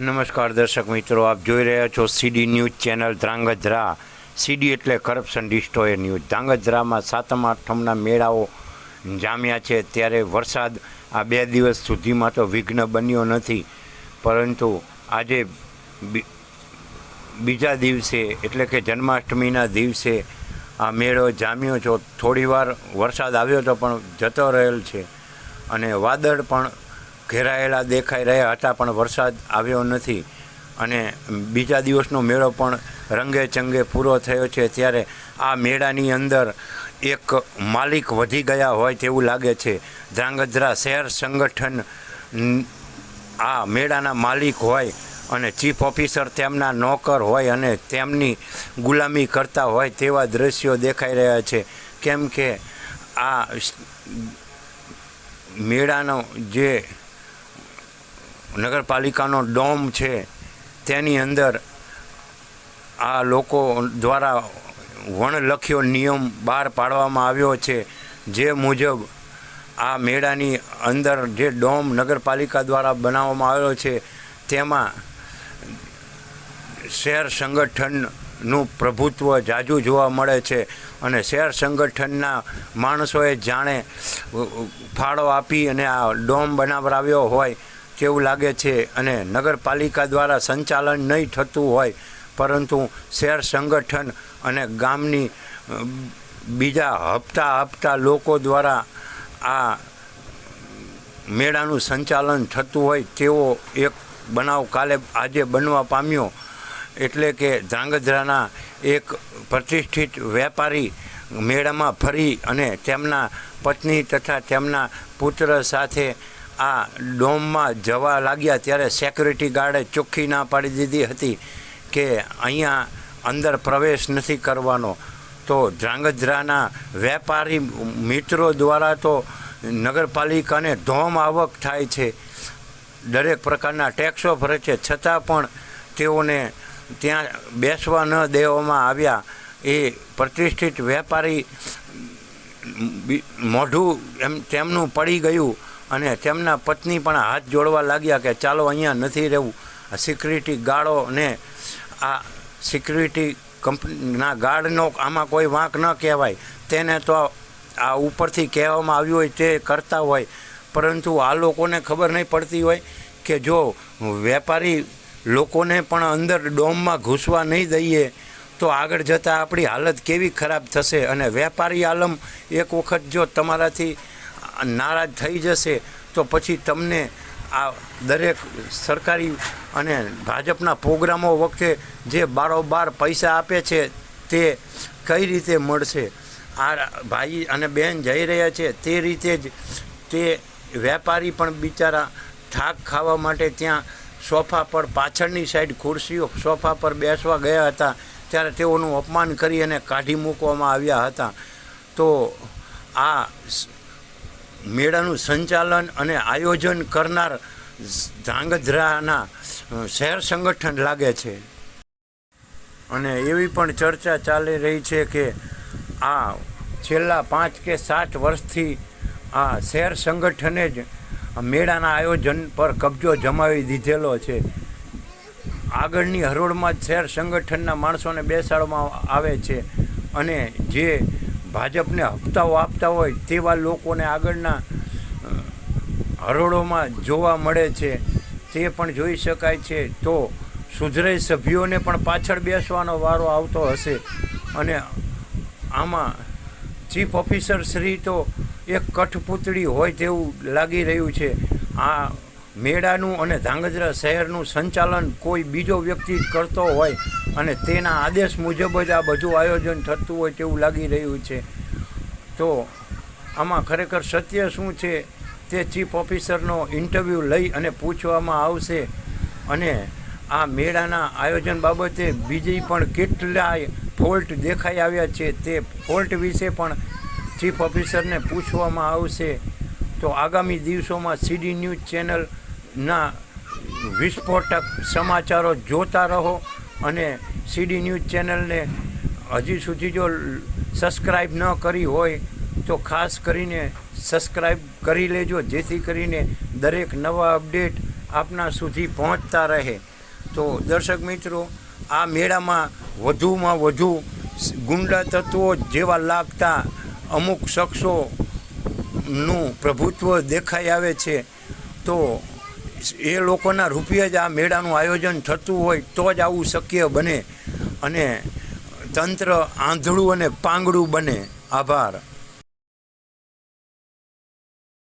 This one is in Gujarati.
નમસ્કાર દર્શક મિત્રો, આપ જોઈ રહ્યા છો CD news channel Dhrangadhra. CD એટલે કરપ્શન ડિસ્ટોયર ન્યૂઝ. ધ્રાંગધ્રામાં સાતમ આઠમના મેળાઓ જામ્યા છે. ત્યારે વરસાદ આ બે દિવસ સુધીમાં તો વિઘ્ન બન્યો નથી. પરંતુ આજે બીજા દિવસે, એટલે કે જન્માષ્ટમીના દિવસે આ મેળો જામ્યો છો. થોડીવાર વરસાદ આવ્યો તો પણ જતો રહેલ છે. અને વાદળ પણ ઘેરાયેલા દેખાઈ રહ્યા હતા, પણ વરસાદ આવ્યો નથી. અને બીજા દિવસનો મેળો પણ રંગે ચંગે પૂરો થયો છે. ત્યારે આ મેળાની અંદર એક માલિક વધી ગયા હોય તેવું લાગે છે. ધ્રાંગધ્રા શહેર સંગઠન આ મેળાના માલિક હોય અને ચીફ ઓફિસર તેમના નોકર હોય અને તેમની ગુલામી કરતા હોય તેવા દ્રશ્યો દેખાઈ રહ્યા છે. કેમ કે આ મેળાનો જે નગરપાલિકાનો ડોમ છે, તેની અંદર આ લોકો દ્વારા વણલખ્યો નિયમ બહાર પાડવામાં આવ્યો છે, જે મુજબ આ મેળાની અંદર જે ડોમ નગરપાલિકા દ્વારા બનાવવામાં આવ્યો છે, તેમાં શહેર સંગઠનનું પ્રભુત્વ જાજુ જોવા મળે છે અને શહેર સંગઠનના માણસોએ જાણે ફાળો આપી અને આ ડોમ બનાવરાવ્યો હોય તેવું લાગે છે અને નગરપાલિકા દ્વારા સંચાલન નહીં થતું હોય, પરંતુ શહેર સંગઠન અને ગામની બીજા હપ્તા હપ્તા લોકો દ્વારા આ મેળાનું સંચાલન થતું હોય તેવો એક બનાવ કાલે આજે બનવા પામ્યો. એટલે કે ધ્રાંગધ્રાના એક પ્રતિષ્ઠિત વેપારી મેળામાં ફરી અને તેમના પત્ની તથા તેમના પુત્ર સાથે આ ડોમમાં જવા લાગ્યા ત્યારે સેક્યુરિટી ગાર્ડે ચોખ્ખી ના પાડી દીધી હતી કે અહીંયા અંદર પ્રવેશ નથી કરવાનો. તો ધ્રાંગધ્રાના વેપારી મિત્રો દ્વારા તો નગરપાલિકાને ધોમ આવક થાય છે. દરેક પ્રકારના ટેક્સો ભરે છે. છતાં પણ તેઓને ત્યાં બેસવા ન દેવામાં આવ્યા. એ પ્રતિષ્ઠિત વેપારી મોઢું એમ, તેમનું પડી ગયું. અને તેમના પત્ની પણ હાથ જોડવા લાગ્યા કે ચાલો અહીંયા નથી રહેવું. સિક્યુરિટી ગાળો ને આ સિક્યુરિટી કંપનીના ગાર્ડનો આમાં કોઈ વાંક ન કહેવાય. તેને તો આ ઉપરથી કહેવામાં આવ્યું હોય તે કરતા હોય. પરંતુ આ લોકોને ખબર નહીં પડતી હોય કે જો વેપારી લોકોને પણ અંદર ડોમમાં ઘૂસવા નહીં દઈએ, તો આગળ જતાં આપણી હાલત કેવી ખરાબ થશે? અને વેપારી આલમ એક વખત જો તમારાથી નારાજ થઈ જશે, તો પછી તમને આ દરેક સરકારી અને ભાજપના પ્રોગ્રામો વખતે જે બારોબાર પૈસા આપે છે, તે કઈ રીતે મળશે? આ ભાઈ અને બહેન જઈ રહ્યા છે, તે રીતે જ તે વેપારી પણ બિચારા થાક ખાવા માટે ત્યાં સોફા પર પાછળની સાઈડ ખુરશીઓ, સોફા પર બેસવા ગયા હતા, ત્યારે તેઓનું અપમાન કરી અને કાઢી મૂકવામાં આવ્યા હતા. તો આ મેળાનું સંચાલન અને આયોજન કરનાર ધ્રાંગધ્રાના શહેર સંગઠન લાગે છે. અને એવી પણ ચર્ચા ચાલી રહી છે કે આ છેલ્લા પાંચ કે સાત વર્ષથી આ શહેર સંગઠને જ મેળાના આયોજન પર કબજો જમાવી દીધેલો છે. આગળની હરોળમાં જ શહેર સંગઠનના માણસોને બેસાડવામાં આવે છે. અને જે ભાજપને હપ્તાઓ આપતા હોય તેવા લોકોને આગળના હરોળોમાં જોવા મળે છે, તે પણ જોઈ શકાય છે. તો સુધરાઈ સભ્યોને પણ પાછળ બેસવાનો વારો આવતો હશે. અને આમાં ચીફ ઓફિસર શ્રી તો એક કઠપૂતળી હોય તેવું લાગી રહ્યું છે. આ મેળાનું અને ધાંગધ્રા શહેરનું સંચાલન કોઈ બીજો વ્યક્તિ કરતો હોય અને તેના આદેશ મુજબ જ આ બધું આયોજન થતું હોય તેવું લાગી રહ્યું છે. તો આમાં ખરેખર સત્ય શું છે તે ચીફ ઓફિસરનો ઇન્ટરવ્યૂ લઈ અને પૂછવામાં આવશે. અને આ મેળાના આયોજન બાબતે બીજી પણ કેટલાય ફોલ્ટ દેખાઈ આવ્યા છે તે ફોલ્ટ વિશે પણ ચીફ ઓફિસરને પૂછવામાં આવશે. તો આગામી દિવસોમાં સીડી ન્યૂઝ ચેનલના વિસ્ફોટક સમાચારો જોતા રહો અને સીડી ન્યૂઝ ચેનલને હજી સુધી જો સબસ્ક્રાઈબ ન કરી હોય તો ખાસ કરીને સબસ્ક્રાઈબ કરી લેજો, જેથી કરીને દરેક નવા અપડેટ આપના સુધી પહોંચતા રહે. તો દર્શક મિત્રો, આ મેળામાં વધુમાં વધુ ગુંડા તત્વો જેવા લાગતા અમુક શખ્સોનું પ્રભુત્વ દેખાઈ આવે છે. તો એ લોકોના રૂપિયા જ આ મેળાનું આયોજન થતું હોય તો જ આવું શક્ય બને. અને તંત્ર આંધળું અને પાંગડું બને. આભાર.